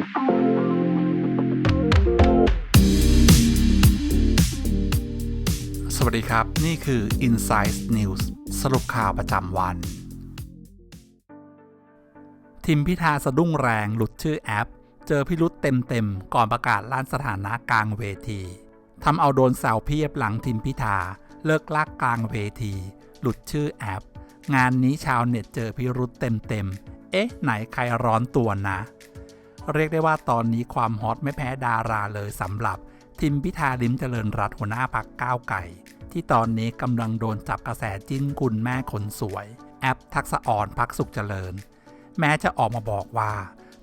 สวัสดีครับ นี่คือ Inside News สรุปข่าวประจำวัน ทิมพิธาสะดุ้งแรงหลุดชื่อแอป เจอพิรุษเต็มๆ ก่อนประกาศล้านสถานะกลางเวทีทำเอาโดนแซวเพียบหลังทิมพิธา เลิกลากกลางเวที หลุดชื่อแอป งานนี้ชาวเน็ตเจอพิรุษเต็มๆเอ๊ะ ไหนใครร้อนตัวนะ เรียกได้ว่าตอนนี้ความฮอตไม่แพ้ดาราเลยสำหรับทิมพิธาลิมเจริญรัตหัวหน้าพักก้าวไก่ ที่ตอนนี้กำลังโดนจับกระแสจิ้นคุณแม่คนสวย แอปทักษะอ่อนพักสุขเจริญ แม้จะออกมาบอกว่า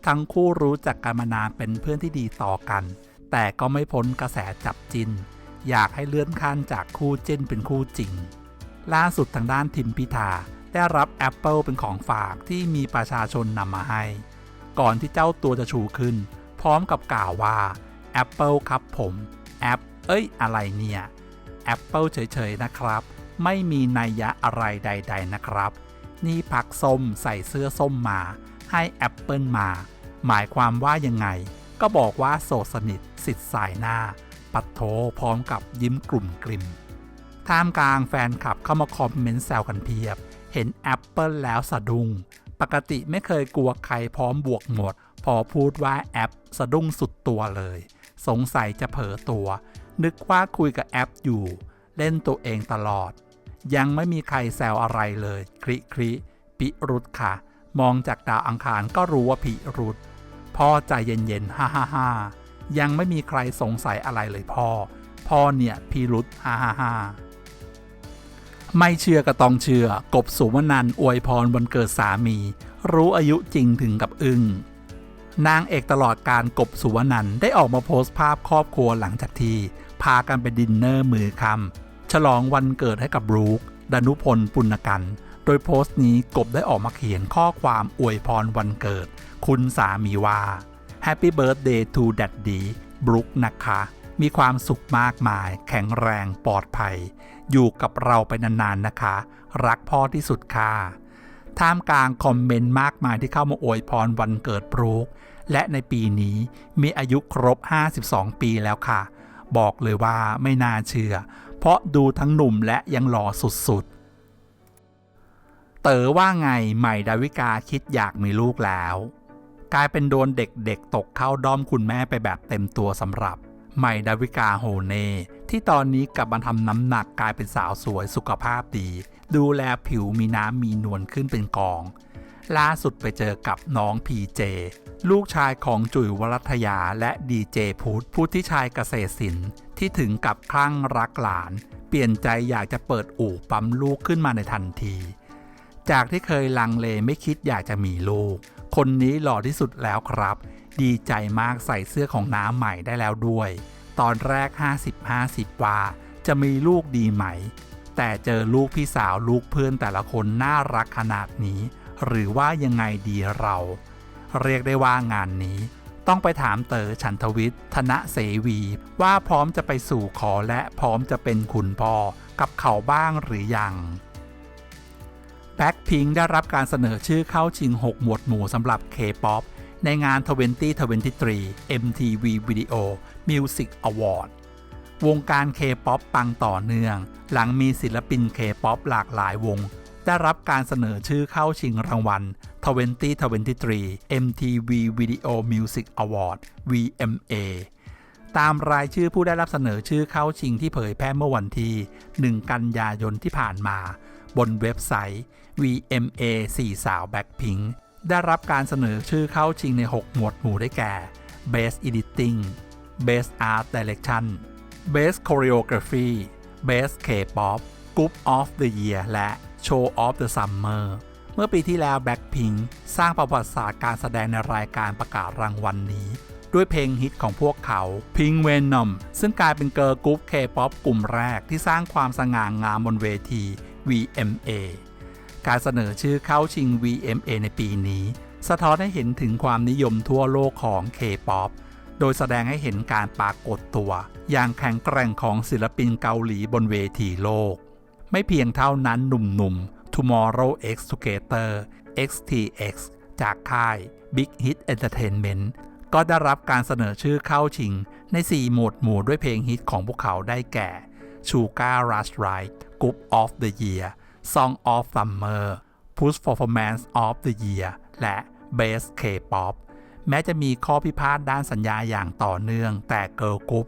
ทั้งคู่รู้จักกันมานานเป็นเพื่อนที่ดีต่อกัน แต่ก็ไม่พ้นกระแสจับจิ้นอยากให้เลื่อนขั้นจากคู่จิ้นเป็นคู่จริง ล่าสุดทางด้านทิมพิธาได้รับ Apple เป็นของฝากที่มีประชาชนนำมาให้ ก่อนที่เจ้าตัวจะชูขึ้น พร้อมกับกล่าวว่า Apple ครับผมแอปเอ้ย อะไรเนี่ย Apple เฉยๆนะครับ ไม่มีนัยยะอะไรใด ๆนะครับ นี่พักส้มใส่เสื้อส้มมา ให้ Apple มา หมายความว่ายังไง ก็บอกว่าโสดสนิทสิทธิ์สายหน้า ปัดโถพร้อมกับยิ้มกลุ่มกลิ่มท่ามกลางแฟนคลับเข้ามาคอมเมนต์แซวกันเพียบ เห็น Apple แล้วสะดุ้ง ปกติไม่เคยกลัวใครพร้อมบวกหมด พอพูดว่าแอปสะดุ้งสุดตัวเลย สงสัยจะเผลอตัว นึกว่าคุยกับแอปอยู่ เล่นตัวเองตลอด ยังไม่มีใครแซวอะไรเลย คริคริปิรุธค่ะ มองจากดาวอังคารก็รู้ว่าพิรุธพ่อใจเย็นๆฮ่าฮ่าฮ่ายังไม่มีใครสงสัยอะไรเลยพ่อ พ่อเนี่ยพิรุธฮ่าฮ่าฮ่า ไม่เชื่อก็ต้องเชื่อ กบสุวรรณันอวยพรวันเกิดสามี รู้อายุจริงถึงกับอึง้งนางเอกตลอดการกบสุวรรณันได้ออกมาโพสต์ภาพครอบครัวหลังจากที่พากันไปดินเนอร์มือคำฉลองวันเกิดให้กับบรูคดนุพลปุณกัน โดยโพสต์นี้กบได้ออกมาเขียนข้อความอวยพรวันเกิด คุณสามีว่า Happy Birthday to Daddy บรูคนะคะ มีความสุขมากมาย แข็งแรงปลอดภัย อยู่กับเราไปนานๆนะคะ รักพ่อที่สุดค่ะท่ามกลางคอมเมนต์มากมายที่เข้ามาอวยพรวันเกิดบรูคและในปีนี้มีอายุครบ 52 ปีแล้วค่ะ บอกเลยว่าไม่น่าเชื่อ เพราะดูทั้งหนุ่มและยังหล่อสุดๆ เต๋อว่าไงใหม่ดาวิกาคิดอยากมีลูกแล้ว กลายเป็นโดนเด็กๆตกเข้าด้อมคุณแม่ไปแบบเต็มตัวสำหรับ ใหม่ดาวิกาโฮเน่ที่ตอนนี้กลับมาทำน้ำหนักกลายเป็นสาวสวยสุขภาพดี ดูแลผิวมีน้ำมีนวลขึ้นเป็นกอง ล่าสุดไปเจอกับน้องพีเจลูกชายของจุ๋ยวรัตยาและดีเจพุทธผู้ที่ชายเกษตรศิลป์ที่ถึงกับคลั่งรักหลาน เปลี่ยนใจอยากจะเปิดอู่ปั๊มลูกขึ้นมาในทันที จากที่เคยลังเลไม่คิดอยากจะมีลูก คนนี้หล่อที่สุดแล้วครับ ดีใจมากใส่เสื้อของน้าใหม่ได้แล้วด้วย ตอนแรก 50-50 ว่า จะมีลูกดีไหม แต่เจอลูกพี่สาวลูกเพื่อนแต่ละคนน่ารักขนาดนี้ หรือว่ายังไงดีเรา เรียกได้ว่างานนี้ ต้องไปถามเต๋อฉันทวิทย์ธนเสวี ว่าพร้อมจะไปสู่ขอและพร้อมจะเป็นคุณพ่อกับเขาบ้างหรือยังแบ็คพิงได้รับการเสนอชื่อเข้าชิง 6 หมวดหมู่สำหรับ K-POP ในงาน 2023 MTV Video Music Award วงการ K-POP ปังต่อเนื่อง หลังมีศิลปิน K-POP หลากหลายวง ได้รับการเสนอชื่อเข้าชิงรางวัล 2023 MTV Video Music Award VMA ตามรายชื่อผู้ได้รับเสนอชื่อเข้าชิงที่เผยแพร่เมื่อวันที่ 1 กันยายนที่ผ่านมา บนเว็บไซต์ VMA 4 สาว Blackpink ได้รับการเสนอชื่อเข้าชิงใน 6 หมวดหมู่ได้แก่ Best Editing Best Art Direction Best Choreography Best K-pop Group of the Year และ Show of the Summer เมื่อปีที่แล้ว Blackpink สร้างประวัติศาสตร์การแสดงในรายการประกาศรางวัลนนี้ ด้วยเพลงฮิตของพวกเขา Pink Venom ซึ่งกลายเป็นเกิร์ลกรุ๊ป K-pop กลุ่มแรกที่สร้างความสง่างามบนเวที VMA การเสนอชื่อเข้าชิง VMA ในปีนี้ สะท้อนให้เห็นถึงความนิยมทั่วโลกของ K-POP โดยแสดงให้เห็นการปรากฏตัว อย่างแข็งแกร่งของศิลปินเกาหลีบนเวทีโลก ไม่เพียงเท่านั้นหนุ่มๆ Tomorrow X Together XTX จากค่าย Big Hit Entertainment ก็ได้รับการเสนอชื่อเข้าชิง ใน 4 หมวดหมู่ด้วยเพลงฮิตของพวกเขาได้แก่ Sugar Rush Ride Group of the Year Song of Summer Push Performance of the Year และ Best K-pop แม้จะมีข้อพิพาทด้านสัญญาอย่างต่อเนื่อง แต่ Girl Group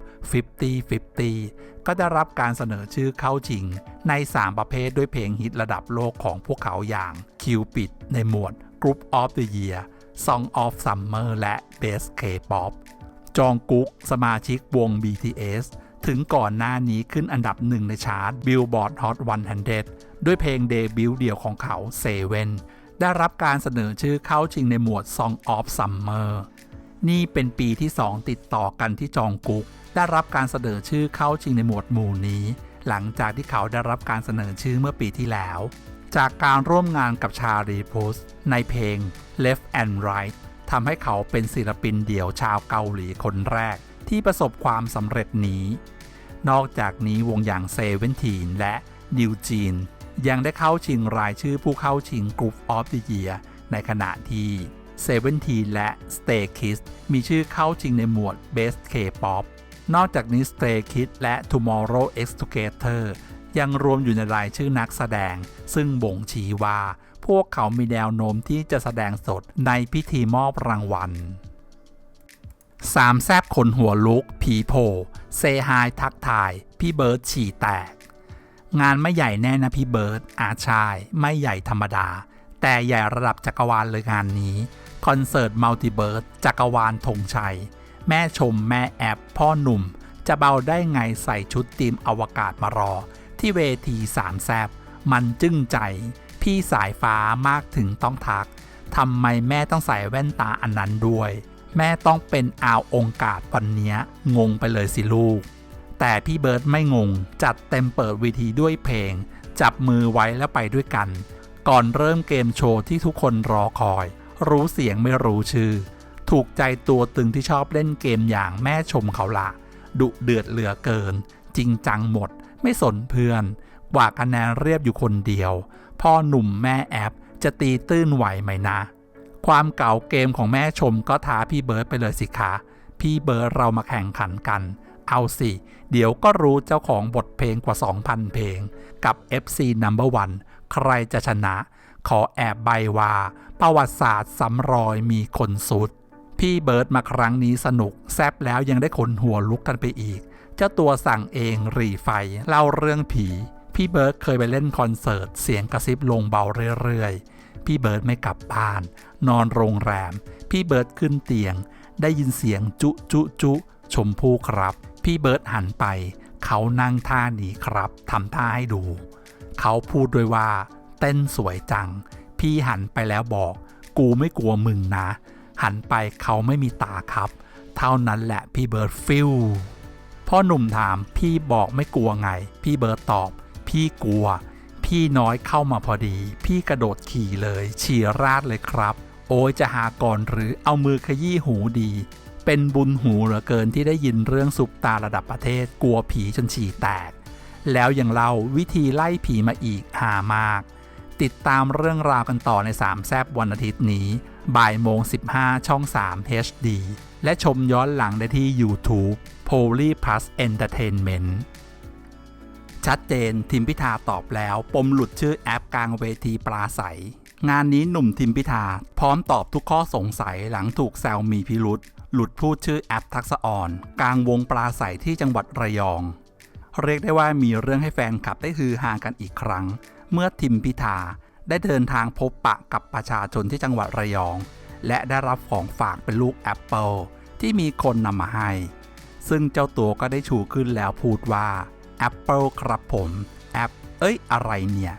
50-50 ก็ได้รับการเสนอชื่อเข้าชิง ใน 3 ประเภทด้วยเพลงฮิตระดับโลกของพวกเขาอย่าง Cupid ในหมวด Group of the Year Song of Summer และ Best K-pop จองกุ๊กสมาชิกวง BTS ถึงก่อนหน้านี้ขึ้นอันดับหนึ่งในชาร์ต Billboard Hot 100 ด้วยเพลงเดบิวต์เดี่ยวของเขา Seven ได้รับการเสนอชื่อเข้าชิงในหมวด Song of Summer นี่เป็นปีที่ 2 ติดต่อกันที่จองกุ๊กได้รับการเสนอชื่อเข้าชิงในหมวดหมู่นี้ หลังจากที่เขาได้รับการเสนอชื่อเมื่อปีที่แล้ว จากการร่วมงานกับชาลีพุสในเพลง Left and Right ทำให้เขาเป็นศิลปินเดี่ยวชาวเกาหลีคนแรก ที่ประสบความสำเร็จนี้ นอกจากนี้วงอย่างเซเว่นทีนและนิวจีนยังได้เข้าชิงรายชื่อผู้เข้าชิง Group of the Year ในขณะที่เซเว่นทีและ Stay Kids มีชื่อเข้าชิงในหมวด Best K-pop นอกจากนี้ Stay Kids และ Tomorrow X Together ยังรวมอยู่ในรายชื่อนักแสดง ซึ่งบ่งชี้ว่า พวกเขามีแนวโน้มที่จะแสดงสดในพิธีมอบรางวัล สามแซบคนหัวลุก ผีโผเซฮายทักทาย พี่เบิร์ดฉี่แตก งานไม่ใหญ่แน่นะพี่เบิร์ดอาชาย ไม่ใหญ่ธรรมดา แต่ใหญ่ระดับจักรวาลเลยงานนี้ คอนเสิร์ตมัลติเบิร์ดจักรวาลธงชัย แม่ชมแม่แอบพ่อหนุ่ม จะเบาได้ไงใส่ชุดทีมอวกาศมารอ ที่เวทีสามแซบมันจึ้งใจ พี่สายฟ้ามากถึงต้องทักทำไมแม่ต้องใส่แว่นตาอันนั้นด้วย แม่ต้องเป็นอาวองกาดวันนี้งงไปเลยสิลูก แต่พี่เบิร์ดไม่งง จัดเต็มเปิดเวทีด้วยเพลง จับมือไว้แล้วไปด้วยกัน ก่อนเริ่มเกมโชว์ที่ทุกคนรอคอย รู้เสียงไม่รู้ชื่อ ถูกใจตัวตึงที่ชอบเล่นเกมอย่างแม่ชมเขาละดุเดือดเหลือเกิน จริงจังหมด ไม่สนเพื่อนกว่าคะแนนเรียบอยู่คนเดียว พ่อหนุ่มแม่แอปจะตีตื้นไหวไหมนะ ความเก่าเกมของแม่ชมก็ท้าพี่เบิร์ดไปเลยสิคะพี่เบิร์ดเรามาแข่งขันกัน เอาสิ เดี๋ยวก็รู้เจ้าของบทเพลงกว่า 2,000 เพลง กับ FC Number 1ใครจะชนะ ขอแอบใบว่า ประวัติศาสตร์สำรอยมีคนสุด พี่เบิร์ดมาครั้งนี้สนุก แซบแล้วยังได้ขนหัวลุกกันไปอีก เจ้าตัวสั่งเองรีไฟ เล่าเรื่องผี พี่เบิร์ดเคยไปเล่นคอนเสิร์ต เสียงกระซิบลงเบาเรื่อยๆ พี่เบิร์ดไม่กลับบ้าน นอนโรงแรม พี่เบิร์ดขึ้นเตียง ได้ยินเสียงจุจุจุชมพู่ครับ พี่เบิร์ดหันไป เขานั่งท่านี้ครับทำท่าให้ดู เขาพูดด้วยว่า เต้นสวยจัง พี่หันไปแล้วบอก กูไม่กลัวมึงนะ หันไปเขาไม่มีตาครับ เท่านั้นแหละพี่เบิร์ดฟิลพ่อหนุ่มถามพี่บอกไม่กลัวไง พี่เบิร์ดตอบ พี่กลัว พี่น้อยเข้ามาพอดี พี่กระโดดขี่เลยฉี่ราดเลยครับ โอ้ยจะหาก่อนหรือเอามือขยี้หูดี เป็นบุญหูเหลือเกินที่ได้ยินเรื่องซุปตาระดับประเทศกลัวผีจนฉี่แตก แล้วอยังเล่าวิธีไล่ผีมาอีกหามาก ติดตามเรื่องราวกันต่อใน3แซบวันอาทิตย์นี้บ่ายโมง 15 ช่อง 3 HD และชมย้อนหลังได้ที่ YouTube Poly Plus Entertainment ชัดเจนทิมพิธาตอบแล้ว ปมหลุดชื่อแอปกลางเวทีปลาใส งานนี้หนุ่มทิมพิธา พร้อมตอบทุกข้อสงสัยหลังถูกแซวมีพิรุษหลุดพูดชื่อแอปทักษอ่อน กลางวงปลาใสที่จังหวัดระยอง เรียกได้ว่ามีเรื่องให้แฟนคลับได้ฮือฮากันอีกครั้ง เมื่อทิมพิธาได้เดินทางพบปะกับประชาชนที่จังหวัดระยอง และได้รับของฝากเป็นลูกแอปเปิลที่มีคนนำมาให้ ซึ่งเจ้าตัวก็ได้ชูขึ้นแล้วพูดว่า Apple ครับผมแอปเอ้ย อะไรเนี่ย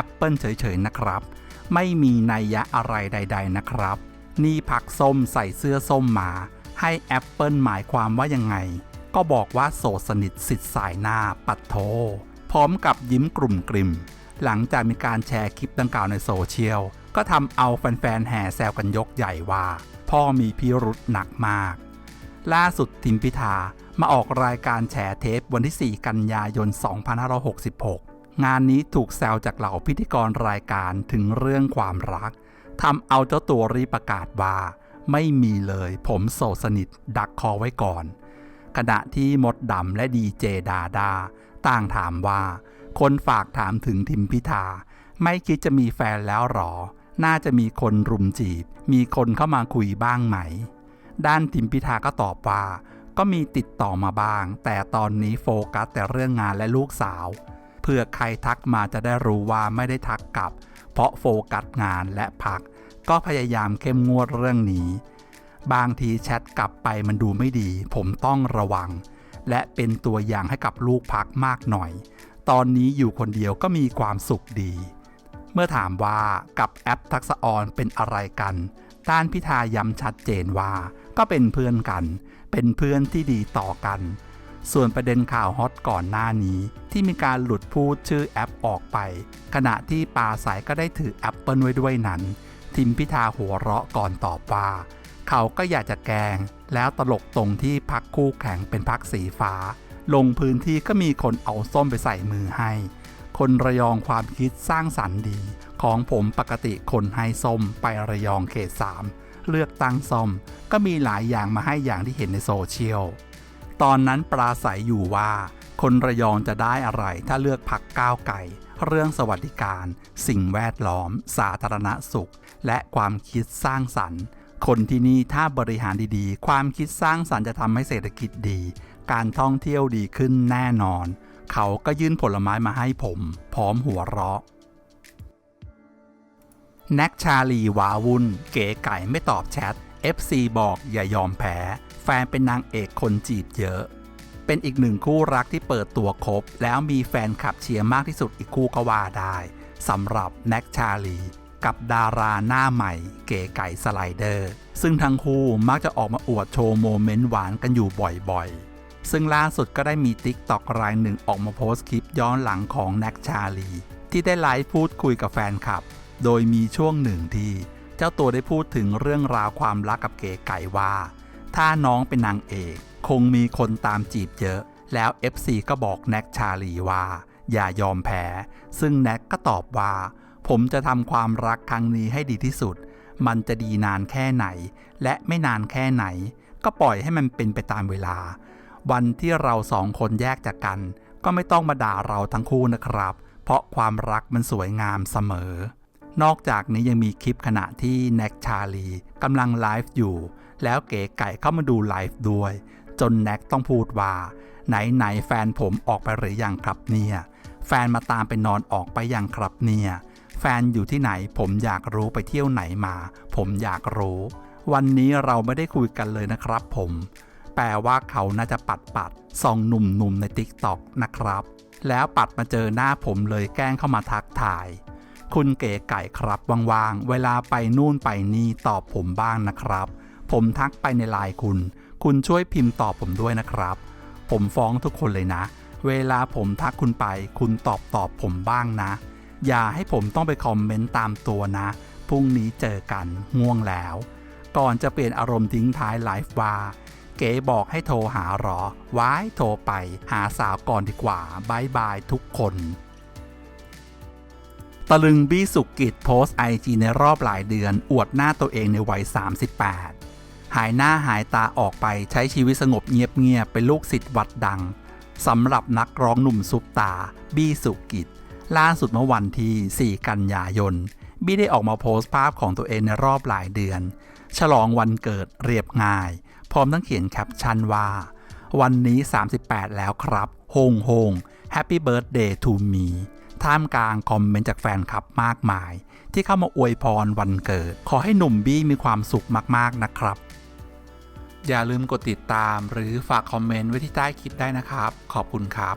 Apple เฉยๆนะครับ ไม่มีนัยยะอะไรใด ๆนะครับ นี่พักส้มใส่เสื้อส้มมา ให้ Apple หมายความว่ายังไง ก็บอกว่าโสดสนิทสิทธิ์สายหน้าปัดโท พร้อมกับยิ้มกลุ่มกลิ่ม หลังจากมีการแชร์คลิปดังกล่าวในโซเชียล ก็ทำเอาแฟนๆแห่แซวกันยกใหญ่ว่า พ่อมีพิรุษหนักมาก ล่าสุดทิมพิธามาออกรายการแฉเทปวันที่ 4 กันยายน 2566 งานนี้ถูกแซวจากเหล่าพิธีกรรายการถึงเรื่องความรักทำเอาเจ้าตัวรีประกาศว่า ไม่มีเลยผมโสดสนิทดักคอไว้ก่อน ขณะที่มดดำและดีเจดาดาต่างถามว่า คนฝากถามถึงทิมพิธา ไม่คิดจะมีแฟนแล้วหรอ น่าจะมีคนรุมจีบ มีคนเข้ามาคุยบ้างไหม ด้านทิมพิธาก็ตอบว่าก็มีติดต่อมาบ้าง แต่ตอนนี้โฟกัสแต่เรื่องงานและลูกสาว เพื่อใครทักมาจะได้รู้ว่าไม่ได้ทักกลับ เพราะโฟกัสงานและพัก ก็พยายามเข้มงวดเรื่องนี้ บางทีแชทกลับไปมันดูไม่ดี ผมต้องระวัง และเป็นตัวอย่างให้กับลูกพักมากหน่อย ตอนนี้อยู่คนเดียวก็มีความสุขดี เมื่อถามว่ากับแอปทักษะออนเป็นอะไรกันต้านพิธาย้ำชัดเจนว่า ก็เป็นเพื่อนกัน เป็นเพื่อนที่ดีต่อกัน ส่วนประเด็นข่าวฮอตก่อนหน้านี้ ที่มีการหลุดพูดชื่อแอปออกไป ขณะที่ปาสายก็ได้ถือแอปเปิลไว้ด้วยนั้น ทิมพิธาหัวเราะก่อนตอบว่าเขาก็อยากจะแกง แล้วตลกตรงที่พักคู่แข่งเป็นพักสีฟ้า ลงพื้นที่ก็มีคนเอาส้มไปใส่มือให้ คนระยองความคิดสร้างสรรค์ดี ของผมปกติคนให้ส้มไประยองเขตสาม เลือกตั้งส้มก็มีหลายอย่างมาให้อย่างที่เห็นในโซเชียล ตอนนั้นปราศัยอยู่ว่า คนระยองจะได้อะไรถ้าเลือกพักก้าวไก่เรื่องสวัสดิการ สิ่งแวดล้อม สาธารณสุข และความคิดสร้างสรรค์ คนที่นี่ถ้าบริหารดีๆ ความคิดสร้างสรรค์จะทำให้เศรษฐกิจดี การท่องเที่ยวดีขึ้นแน่นอน เขาก็ยื่นผลไม้มาให้ผม พร้อมหัวเราะ แน็กชาลีวาวุ่น เก๋ไก่ไม่ตอบแชท FC บอกอย่ายอมแพ้ แฟนเป็นนางเอกคนจีบเยอะ เป็นอีกหนึ่งคู่รักที่เปิดตัวครบ แล้วมีแฟนคลับเชียร์มากที่สุดอีกคู่ก็ว่าได้สำหรับแน็กชาลี กับดาราหน้าใหม่ เก๋ไก่สไลเดอร์ ซึ่งทั้งคู่มักจะออกมาอวดโชว์โมเมนต์หวานกันอยู่บ่อยๆ ซึ่งล่าสุดก็ได้มีติ๊กตอกรายหนึ่งออกมาโพสต์คลิปย้อนหลังของแน็กชาลี ที่ได้ไลฟ์พูดคุยกับแฟนคลับ โดยมีช่วงหนึ่งที่เจ้าตัวได้พูดถึงเรื่องราวความรักกับเก๋ไก่ว่า ถ้าน้องเป็นนางเอก คงมีคนตามจีบเยอะ แล้ว FC ก็บอกแน็กชาลีว่า อย่ายอมแพ้ ซึ่งแน็กก็ตอบว่า ผมจะทำความรักครั้งนี้ให้ดีที่สุด มันจะดีนานแค่ไหน และไม่นานแค่ไหน ก็ปล่อยให้มันเป็นไปตามเวลา วันที่เราสองคนแยกจากกัน ก็ไม่ต้องมาด่าเราทั้งคู่นะครับ เพราะความรักมันสวยงามเสมอ นอกจากนี้ยังมีคลิปขณะที่แน็กชาลีกำลังไลฟ์อยู่ แล้วเก๋ไก่เข้ามาดูไลฟ์ด้วย จนแน็กต้องพูดว่า ไหนไหนแฟนผมออกไปหรือยังครับเนี่ย แฟนมาตามไปนอนออกไปยังครับเนี่ย แฟนอยู่ที่ไหนผมอยากรู้ไปเที่ยวไหนมา ผมอยากรู้ วันนี้เราไม่ได้คุยกันเลยนะครับผม แปลว่าเขาน่าจะปัดปัดส่องหนุ่มๆในติ๊กต็อกนะครับ แล้วปัดมาเจอหน้าผมเลยแกล้งเข้ามาทักทาย คุณเก๋ไก่ครับว่างๆ เวลาไปนู่นไปนี่ตอบผมบ้างนะครับ ผมทักไปในไลน์คุณ คุณช่วยพิมพ์ตอบผมด้วยนะครับ ผมฟ้องทุกคนเลยนะ เวลาผมทักคุณไป คุณตอบตอบผมบ้างนะ อย่าให้ผมต้องไปคอมเมนต์ตามตัวนะ พรุ่งนี้เจอกันง่วงแล้ว ก่อนจะเปลี่ยนอารมณ์ทิ้งท้ายไลฟ์ว่าเก๋บอกให้โทรหาหรอ ว้ายโทรไปหาสาวก่อนดีกว่าบายบายทุกคน ตะลึงบี้สุกิจโพสต์ไอจีในรอบหลายเดือน อวดหน้าตัวเองในวัย 38 หายหน้าหายตาออกไปใช้ชีวิตสงบเงียบๆเป็นลูกศิษย์วัดดังสำหรับนักร้องหนุ่มซุปตา บี้สุกิจ ล่าสุดเมื่อวันที่ 4 กันยายน บี้ได้ออกมาโพสต์ภาพของตัวเองในรอบหลายเดือน ฉลองวันเกิดเรียบง่าย พร้อมทั้งเขียนแคปชั่นว่า วันนี้ 38 แล้วครับ โฮงโฮง Happy Birthday to me ท่ามกลางคอมเมนต์จากแฟนคลับมากมาย ที่เข้ามาอวยพรวันเกิด ขอให้หนุ่มบี้มีความสุขมากๆนะครับ อย่าลืมกดติดตามหรือฝากคอมเมนต์ไว้ที่ใต้คลิปได้นะครับ ขอบคุณครับ